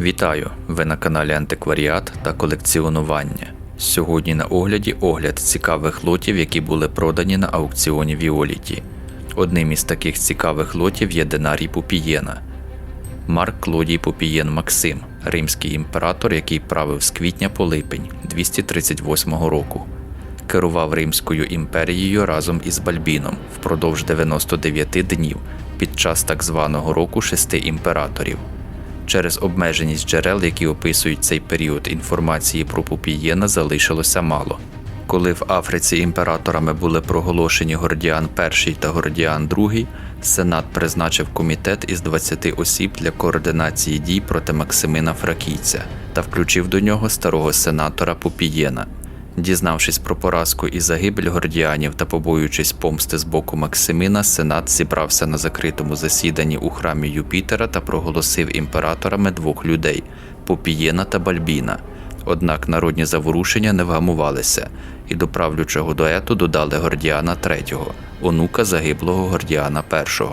Вітаю! Ви на каналі Антикваріат та колекціонування. Сьогодні на огляді огляд цікавих лотів, які були продані на аукціоні Віоліті. Одним із таких цікавих лотів є Динарій Пупієна. Марк Клодій Попієн Максим, римський імператор, який правив з квітня по липень 238 року. Керував Римською імперією разом із Бальбіном впродовж 99 днів під час так званого року шести імператорів. Через обмеженість джерел, які описують цей період, інформації про Пупієна залишилося мало. Коли в Африці імператорами були проголошені Гордіан І та Гордіан II, Сенат призначив комітет із 20 осіб для координації дій проти Максимина Фракійця та включив до нього старого сенатора Пупієна. Дізнавшись про поразку і загибель гордіанів та побоюючись помсти з боку Максимина, Сенат зібрався на закритому засіданні у храмі Юпітера та проголосив імператорами двох людей Попієна та Бальбіна. Однак народні заворушення не вгамувалися, і до правлячого дуету додали Гордіана III, онука загиблого Гордіана І.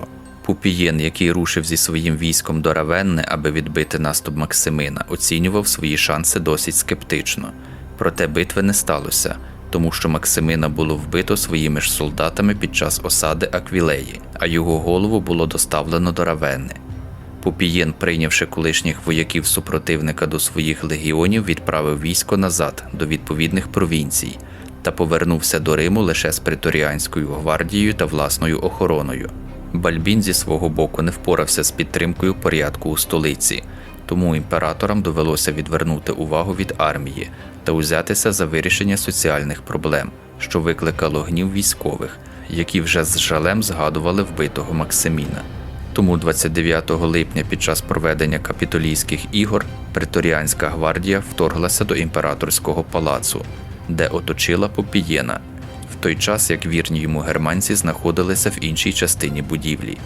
Пупієн, який рушив зі своїм військом до Равенни, аби відбити наступ Максимина, оцінював свої шанси досить скептично. Проте битви не сталося, тому що Максимина було вбито своїми ж солдатами під час осади Аквілеї, а його голову було доставлено до Равенни. Пупієн, прийнявши колишніх вояків супротивника до своїх легіонів, відправив військо назад до відповідних провінцій та повернувся до Риму лише з преторіанською гвардією та власною охороною. Бальбін зі свого боку не впорався з підтримкою порядку у столиці, тому імператорам довелося відвернути увагу від армії та узятися за вирішення соціальних проблем, що викликало гнів військових, які вже з жалем згадували вбитого Максиміна. Тому 29 липня під час проведення капітолійських ігор преторіанська гвардія вторглася до імператорського палацу, де оточила Попієна, в той час як вірні йому германці знаходилися в іншій частині будівлі,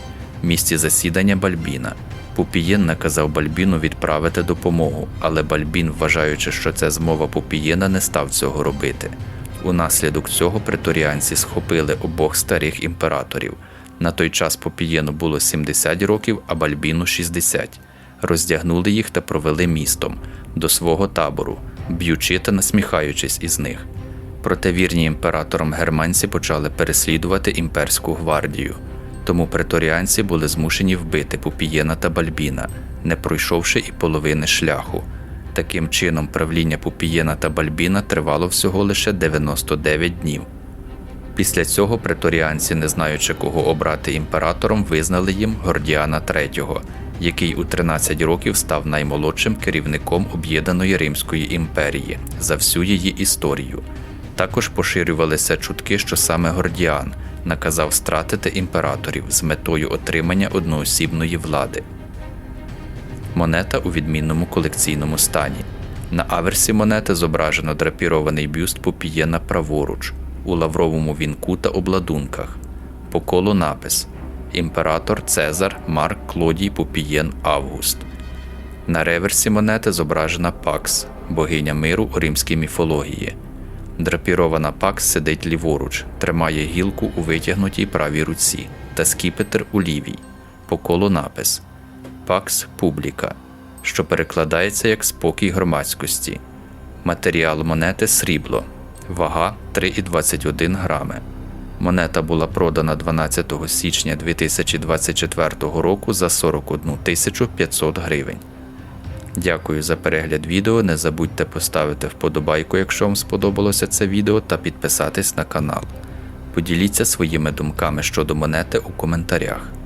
місці засідання Бальбіна. Пупієн наказав Бальбіну відправити допомогу, але Бальбін, вважаючи, що це змова Пупієна, не став цього робити. Унаслідок цього преторіанці схопили обох старих імператорів. На той час Попієну було 70 років, а Бальбіну 60. Роздягнули їх та провели містом до свого табору, б'ючи та насміхаючись із них. Проте вірні імператорам германці почали переслідувати імперську гвардію. Тому преторіанці були змушені вбити Пупієна та Бальбіна, не пройшовши і половини шляху. Таким чином, правління Пупієна та Бальбіна тривало всього лише 99 днів. Після цього преторіанці, не знаючи кого обрати імператором, визнали їм Гордіана III, який у 13 років став наймолодшим керівником об'єднаної Римської імперії за всю її історію. Також поширювалися чутки, що саме Гордіан наказав стратити імператорів з метою отримання одноосібної влади. Монета у відмінному колекційному стані. На аверсі монети зображено драпірований бюст Попієна праворуч у лавровому вінку та обладунках. По колу напис Імператор Цезар Марк Клодій Попієн Август. На реверсі монети зображена Пакс, богиня миру у римській міфології. Драпірована Пакс сидить ліворуч, тримає гілку у витягнутій правій руці та скіпетр у лівій. По колу напис Пакс Публіка, що перекладається як спокій громадськості. Матеріал монети срібло, вага 3,21 грами. Монета була продана 12 січня 2024 року за 41 500 гривень. Дякую за перегляд відео. Не забудьте поставити вподобайку, якщо вам сподобалося це відео, та підписатись на канал. Поділіться своїми думками щодо монети у коментарях.